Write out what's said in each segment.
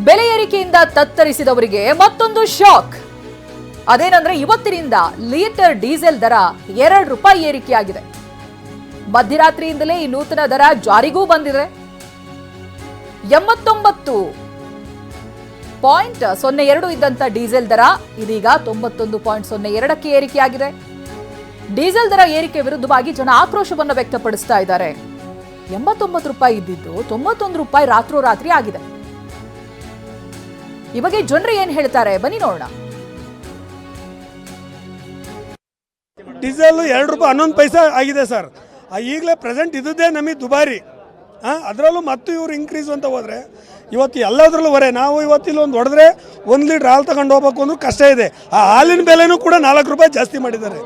ಬೆಲೆ ಏರಿಕೆಯಿಂದ ತತ್ತರಿಸಿದವರಿಗೆ ಮತ್ತೊಂದು ಶಾಕ್. ಅದೇನಂದ್ರೆ ಇವತ್ತಿನಿಂದ ಲೀಟರ್ ಡೀಸೆಲ್ ದರ ಎರಡು ರೂಪಾಯಿ ಏರಿಕೆಯಾಗಿದೆ. ಮಧ್ಯರಾತ್ರಿಯಿಂದಲೇ ಈ ನೂತನ ದರ ಜಾರಿಗೂ ಬಂದಿದೆ. ಎಂಬತ್ತೊಂಬತ್ತು ಪಾಯಿಂಟ್ ಸೊನ್ನೆ ಎರಡು ಇದ್ದಂತ ಡೀಸೆಲ್ ದರ ಇದೀಗ ತೊಂಬತ್ತೊಂದು ಪಾಯಿಂಟ್ ಸೊನ್ನೆ ಎರಡಕ್ಕೆ ಏರಿಕೆಯಾಗಿದೆ. ಡೀಸೆಲ್ ದರ ಏರಿಕೆ ವಿರುದ್ಧವಾಗಿ ಜನ ಆಕ್ರೋಶವನ್ನು ವ್ಯಕ್ತಪಡಿಸ್ತಾ ಇದ್ದಾರೆ. ಎಂಬತ್ತೊಂಬತ್ತು ರೂಪಾಯಿ ಇದ್ದಿದ್ದು ತೊಂಬತ್ತೊಂದು ರೂಪಾಯಿ ರಾತ್ರೋರಾತ್ರಿ ಆಗಿದೆ. ಈ ಬಗ್ಗೆ ಜನರು ಏನ್ ಹೇಳ್ತಾರೆ? ಬನ್ನಿ ನೋಡೋಣ. ಡೀಸೆಲ್ ಎರಡು ರೂಪಾಯಿ, ಹನ್ನೊಂದು ಪೈಸೆ ಆಗಿದೆ ಸರ್. ಈಗಲೇ ಪ್ರೆಸೆಂಟ್ ಇದ್ದದ್ದೇ ನಮಗೆ ದುಬಾರಿ. ಅದರಲ್ಲೂ ಮತ್ತು ಇವ್ರು ಇನ್ಕ್ರೀಸ್ ಅಂತ ಹೋದರೆ, ಇವತ್ತು ಎಲ್ಲದರಲ್ಲೂ ಹೊರೆ. ನಾವು ಇವತ್ತು ಒಂದು ಹೊಡೆದ್ರೆ ಒಂದು ಲೀಟ್ರ್ ಹಾಲು ತಗೊಂಡು ಹೋಗ್ಬೇಕು ಅಂದ್ರೂ ಕಷ್ಟ ಇದೆ. ಆ ಹಾಲಿನ ಬೆಲೆನೂ ಕೂಡ ನಾಲ್ಕು ರೂಪಾಯಿ ಜಾಸ್ತಿ ಮಾಡಿದ್ದಾರೆ.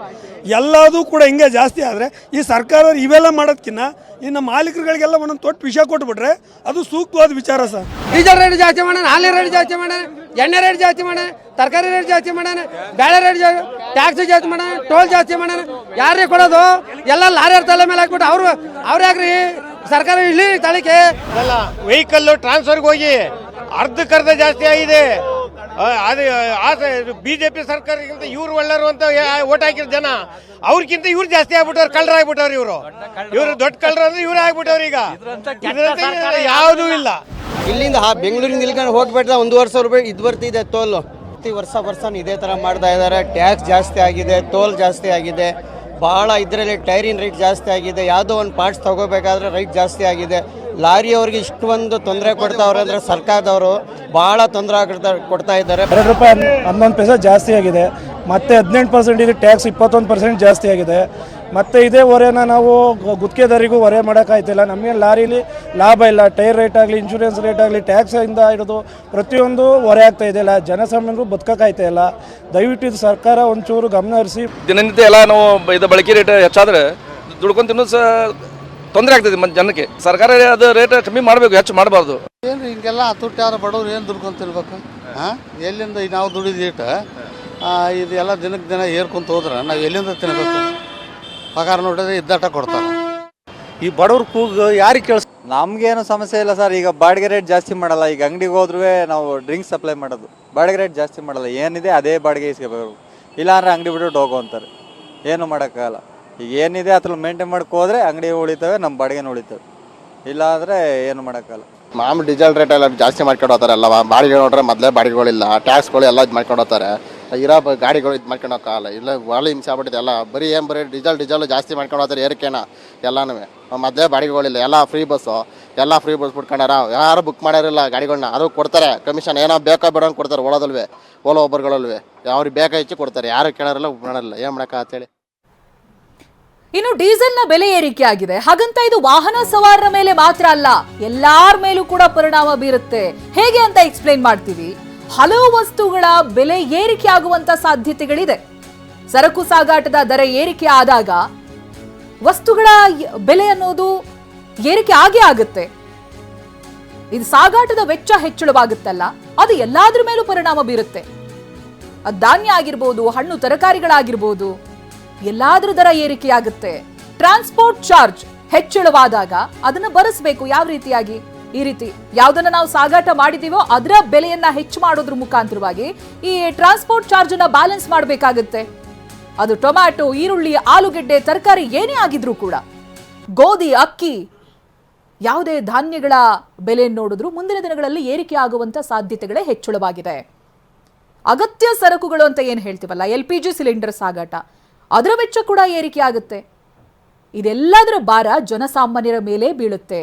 ಎಲ್ಲದೂ ಕೂಡ ಹಿಂಗೆ ಜಾಸ್ತಿ ಆದರೆ ಈ ಸರ್ಕಾರ ಇವೆಲ್ಲ ಮಾಡೋದಕ್ಕಿಂತ ಇನ್ನು ಮಾಲೀಕರುಗಳಿಗೆಲ್ಲ ಒಂದೊಂದು ತೊಟ್ಟು ವಿಷಯ ಕೊಟ್ಬಿಟ್ರೆ ಅದು ಸೂಕ್ತವಾದ ವಿಚಾರ ಸರ್. ಡೀಸೆಲ್ ರೇಟ್ ಜಾಸ್ತಿ ಮಾಡೋಣ ಹಾಲಿನ ರೇಟ್ ಜಾಸ್ತಿ ಮಾಡೋಣ ಎಣ್ಣೆ ರೇಟ್ ಜಾಸ್ತಿ ಮಾಡೋಣ ತರಕಾರಿ ರೇಟ್ ಜಾಸ್ತಿ ಮಾಡೋಣ ಬೇಳೆ ರೇಟ್ ಜಾಸ್ತಿ ಟ್ಯಾಕ್ಸ್ ಜಾಸ್ತಿ ಮಾಡೋಣ ಟೋಲ್ ಜಾಸ್ತಿ ಮಾಡೋಣ. ಯಾರಿಗೆ ಕೊಡೋದು? ಎಲ್ಲ ಲಾರಿಯರ್ ತಲೆ ಮೇಲೆ ಹಾಕ್ಬಿಟ್ಟು ಅವರು ಅವ್ರು ಯಾಕ್ರಿ? ಸರ್ಕಾರ ಇಲ್ಲಿ ತಳಿಕೆ ವೆಹಿಕಲ್ಲು ವೆಹಿಕಲ್ ಟ್ರಾನ್ಸ್ಫರ್ಗೆ ಹೋಗಿ ಅರ್ಧಕ್ಕರ್ಧ ಜಾಸ್ತಿ ಆಗಿದೆ. ಆ, ಜೆ ಪಿ ಸರ್ಕಾರಕ್ಕಿಂತ ಇವ್ರು ಒಳ್ಳೆಯರು ಅಂತ ಓಟ್ ಹಾಕಿರೋ ಜನ ಅವ್ರಿಗಿಂತ ಇವ್ರು ಜಾಸ್ತಿ ಆಗ್ಬಿಟ್ಟವ್ರು ಕಳ್ಳರ ಆಗ್ಬಿಟ್ಟವ್ರು ಇವರು. ಇವರು ದೊಡ್ಡ ಕಳ್ಳರು ಅಂದ್ರೆ ಇವ್ರು ಆಗ್ಬಿಟ್ಟವ್ರು ಈಗ. ಇದ್ರಂತೆ ಯಾವುದೂ ಇಲ್ಲ. ಇಲ್ಲಿಂದ ಆ ಬೆಂಗಳೂರಿಂದ ಇಲ್ಕೊಂಡು ಹೋಗ್ಬಿಟ್ರೆ ಒಂದು ವರ್ಷ ರೂಪಾಯಿ ಇದು ಬರ್ತಿದೆ ತೋಲು. ಪ್ರತಿ ವರ್ಷ ವರ್ಷ ಇದೇ ಥರ ಮಾಡ್ತಾ ಇದ್ದಾರೆ ಟ್ಯಾಕ್ಸ್ ಜಾಸ್ತಿ ಆಗಿದೆ ಟೋಲ್ ಜಾಸ್ತಿ ಆಗಿದೆ. ಭಾಳ ಇದರಲ್ಲಿ ಟೈರಿನ ರೇಟ್ ಜಾಸ್ತಿ ಆಗಿದೆ ಯಾವುದೋ ಒಂದು ಪಾರ್ಟ್ಸ್ ತಗೋಬೇಕಾದ್ರೆ ರೈಟ್ ಜಾಸ್ತಿ ಆಗಿದೆ. ಲಾರಿಯವ್ರಿಗೆ ಇಷ್ಟೊಂದು ತೊಂದರೆ ಕೊಡ್ತಾವ್ರೆ ಅಂದರೆ ಸರ್ಕಾರದವರು ಭಾಳ ತೊಂದರೆ ಕೊಡ್ತಾ ಕೊಡ್ತಾ ಇದ್ದಾರೆ. ಎರಡು ರೂಪಾಯಿ ಹನ್- ಹನ್ನೊಂದು ಪೈಸೆ ಜಾಸ್ತಿ ಆಗಿದೆ. ಮತ್ತೆ ಹದಿನೆಂಟು ಪರ್ಸೆಂಟ್ ಇದೆ ಟ್ಯಾಕ್ಸ್ ಇಪ್ಪತ್ತೊಂದು ಪರ್ಸೆಂಟ್ ಜಾಸ್ತಿ ಆಗಿದೆ. ಮತ್ತು ಇದೇ ಹೊರೆನ ನಾವು ಗುತ್ತಿಗೆದಾರಿಗೂ ಹೊರೆ ಮಾಡೋಕ್ಕಾಯ್ತಿಲ್ಲ ನಮಗೆ ಲಾರಿಲಿ ಲಾಭ ಇಲ್ಲ. ಟೈರ್ ರೇಟ್ ಆಗಲಿ ಇನ್ಶೂರೆನ್ಸ್ ರೇಟ್ ಆಗಲಿ ಟ್ಯಾಕ್ಸಿಂದ ಹಿಡಿದು ಪ್ರತಿಯೊಂದು ಹೊರೆ ಆಗ್ತಾ ಇದೆಯಲ್ಲ ಜನಸಾಮಾನ್ಯರು ಬದುಕೋಕ್ಕಾಯ್ತಾ ಇಲ್ಲ. ದಯವಿಟ್ಟು ಇದು ಸರ್ಕಾರ ಒಂಚೂರು ಗಮನ ಹರಿಸಿ. ದಿನನಿತ್ಯ ಎಲ್ಲ ನಾವು ಇದು ಬಳಕೆ ರೇಟ್ ಹೆಚ್ಚಾದರೆ ದುಡ್ಕೊಂಡು ತಿನ್ನೋದು ಸಹ ತೊಂದರೆ ಆಗ್ತದೆ ಮತ್ತೆ ಜನಕ್ಕೆ. ಸರ್ಕಾರ ಅದು ರೇಟ್ ಕಮ್ಮಿ ಮಾಡಬೇಕು ಹೆಚ್ಚು ಮಾಡಬಾರ್ದು. ಏನು ಹಿಂಗೆಲ್ಲ ತುಟ್ಟಿ ಆದ್ರೆ ಬಡವ್ರು ಏನು ದುಡ್ಕೊಂತಿರ್ಬೇಕು ಹಾಂ ಎಲ್ಲಿಂದ ನಾವು ದುಡಿದ ಇದೆಲ್ಲ ಇದು ಎಲ್ಲ ದಿನಕ್ಕೆ ದಿನ ಏರ್ಕೊಂತ ಹೋದ್ರೆ ನಾವು ಎಲ್ಲಿಂದ ತಿನ್ಬೇಕು? ಪಗಾರ ನೋಡಿದ್ರೆ ಇದ್ದಾಟ ಕೊಡ್ತಾರೆ. ಈ ಬಡವ್ರ ಕೂಗು ಯಾರಿಗೆ ಕೇಳಿಸ್ ನಮಗೇನು ಸಮಸ್ಯೆ ಇಲ್ಲ ಸರ್ ಈಗ ಬಾಡಿಗೆ ರೇಟ್ ಜಾಸ್ತಿ ಮಾಡಲ್ಲ. ಈಗ ಅಂಗಡಿಗೆ ಹೋದ್ರೂ ನಾವು ಡ್ರಿಂಕ್ಸ್ ಸಪ್ಲೈ ಮಾಡೋದು. ಬಾಡಿಗೆ ರೇಟ್ ಜಾಸ್ತಿ ಮಾಡಲ್ಲ ಏನಿದೆ ಅದೇ ಬಾಡಿಗೆ ಇಸ್ಕೋಬೇಕು. ಇಲ್ಲಾಂದ್ರೆ ಅಂಗಡಿ ಬಿಟ್ಟು ಹೋಗೋ ಅಂತಾರೆ. ಏನು ಮಾಡೋಕ್ಕಾಗಲ್ಲ. ಈಗ ಏನಿದೆ ಅದ್ರಲ್ಲಿ ಮೇಂಟೈನ್ ಮಾಡಕ್ಕೆ ಹೋದ್ರೆ ಅಂಗಡಿ ಉಳಿತವೆ, ನಮ್ಮ ಬಾಡಿಗೆನೂ ಉಳಿತವೆ. ಇಲ್ಲ ಅಂದರೆ ಏನು ಮಾಡೋಕ್ಕಾಗಲ್ಲ. ಮಾಮೂಲಿ ಡೀಸೆಲ್ ರೇಟ್ ಎಲ್ಲ ಜಾಸ್ತಿ ಮಾಡ್ಕೊಂಡು ಹೋಗ್ತಾರೆ ಬಾಡಿಗೆ ನೋಡ್ರೆ ಮೊದಲೇ ಬಾಡಿಗೆಗಳಿಲ್ಲ ಟ್ಯಾಕ್ಸ್ಗಳು ಎಲ್ಲ ಇದು ಮಾಡ್ಕೊಂಡು ಹೋಗ್ತಾರೆ. ಇರೋ ಗಾಡಿಗಳು ಇದು ಮಾಡ್ಕೊಂಡು ಹೋಗಲ್ಲ ಇಲ್ಲ ಭಾಳ ಹಿಂಸೆ ಆಗ್ಬಿಟ್ಟಿದೆ ಎಲ್ಲ, ಬರೀ ಏನು ಬರೀ ಡೀಸೆಲ್ ಡೀಸೆಲ್ ಜಾಸ್ತಿ ಮಾಡ್ಕೊಂಡು ಏರಿಕೆನ, ಎಲ್ಲನೂ. ಮೊದಲೇ ಬಾಡಿಗೆಗಳಿಲ್ಲ, ಎಲ್ಲ ಫ್ರೀ ಬಸ್ಸು ಎಲ್ಲ ಫ್ರೀ ಬಸ್ ಬಿಟ್ಕೊಂಡಾರ, ಯಾರು ಬುಕ್ ಮಾಡ್ಯಾರಿಲ್ಲ ಗಾಡಿಗಳನ್ನ ಅದು ಕೊಡ್ತಾರೆ. ಕಮಿಷನ್ ಏನೋ ಬೇಕೋ ಬೇಡ ಕೊಡ್ತಾರೆ ಓಲೋದಲ್ವೇ ಓಲೋ ಒಬ್ಬರುಗಳಲ್ವೇ ಅವ್ರಿಗೆ ಬೇಕಾ ಹೆಚ್ಚು ಕೊಡ್ತಾರೆ, ಯಾರು ಕೇಳಾರಲ್ಲ ಮಾಡೋಲ್ಲ. ಏನು ಮಾಡಕ್ಕ ಅಂತೇಳಿ ಇನ್ನು ಡೀಸೆಲ್ನ ಬೆಲೆ ಏರಿಕೆ ಆಗಿದೆ. ಹಾಗಂತ ಇದು ವಾಹನ ಸವಾರರ ಮೇಲೆ ಮಾತ್ರ ಅಲ್ಲ, ಎಲ್ಲಾರ ಮೇಲೂ ಕೂಡ ಪರಿಣಾಮ ಬೀರುತ್ತೆ. ಹೇಗೆ ಅಂತ ಎಕ್ಸ್ಪ್ಲೈನ್ ಮಾಡ್ತೀವಿ. ಹಲವು ವಸ್ತುಗಳ ಬೆಲೆ ಏರಿಕೆ ಆಗುವಂತ ಸಾಧ್ಯತೆಗಳಿದೆ. ಸರಕು ಸಾಗಾಟದ ದರ ಏರಿಕೆ ಆದಾಗ ವಸ್ತುಗಳ ಬೆಲೆ ಅನ್ನೋದು ಏರಿಕೆ ಆಗೇ ಆಗುತ್ತೆ. ಇದು ಸಾಗಾಟದ ವೆಚ್ಚ ಹೆಚ್ಚಳವಾಗುತ್ತಲ್ಲ, ಅದು ಎಲ್ಲಾದ್ರ ಮೇಲೂ ಪರಿಣಾಮ ಬೀರುತ್ತೆ. ಧಾನ್ಯ ಆಗಿರ್ಬೋದು, ಹಣ್ಣು ತರಕಾರಿಗಳಾಗಿರ್ಬೋದು ಎಲ್ಲಾದ್ರೂ ದರ ಏರಿಕೆಯಾಗುತ್ತೆ. ಟ್ರಾನ್ಸ್ಪೋರ್ಟ್ ಚಾರ್ಜ್ ಹೆಚ್ಚಳವಾದಾಗ ಅದನ್ನ ಬರೆಸಬೇಕು ಯಾವ ರೀತಿಯಾಗಿ? ಈ ರೀತಿ ಯಾವ್ದನ್ನ ನಾವು ಸಾಗಾಟ ಮಾಡಿದೀವೋ ಅದರ ಬೆಲೆಯನ್ನ ಹೆಚ್ಚು ಮಾಡೋದ್ರ ಮುಖಾಂತರವಾಗಿ ಈ ಟ್ರಾನ್ಸ್ಪೋರ್ಟ್ ಚಾರ್ಜ್ ಅನ್ನ ಬ್ಯಾಲೆನ್ಸ್ ಮಾಡಬೇಕಾಗುತ್ತೆ. ಅದು ಟೊಮ್ಯಾಟೊ, ಈರುಳ್ಳಿ, ಆಲೂಗೆಡ್ಡೆ, ತರಕಾರಿ ಏನೇ ಆಗಿದ್ರೂ ಕೂಡ. ಗೋಧಿ, ಅಕ್ಕಿ ಯಾವುದೇ ಧಾನ್ಯಗಳ ಬೆಲೆ ನೋಡಿದ್ರು ಮುಂದಿನ ದಿನಗಳಲ್ಲಿ ಏರಿಕೆ ಆಗುವಂತ ಸಾಧ್ಯತೆಗಳೇ ಹೆಚ್ಚಳವಾಗಿದೆ. ಅಗತ್ಯ ಸರಕುಗಳು ಅಂತ ಏನು ಹೇಳ್ತೀವಲ್ಲ? ಎಲ್ ಪಿ ಜಿ ಸಿಲಿಂಡರ್ ಸಾಗಾಟ. ಅದರ ವೆಚ್ಚ ಕೂಡ ಏರಿಕೆ ಆಗುತ್ತೆ ಇದೆಲ್ಲದರ ಭಾರ ಜನಸಾಮಾನ್ಯರ ಮೇಲೆ ಬೀಳುತ್ತೆ.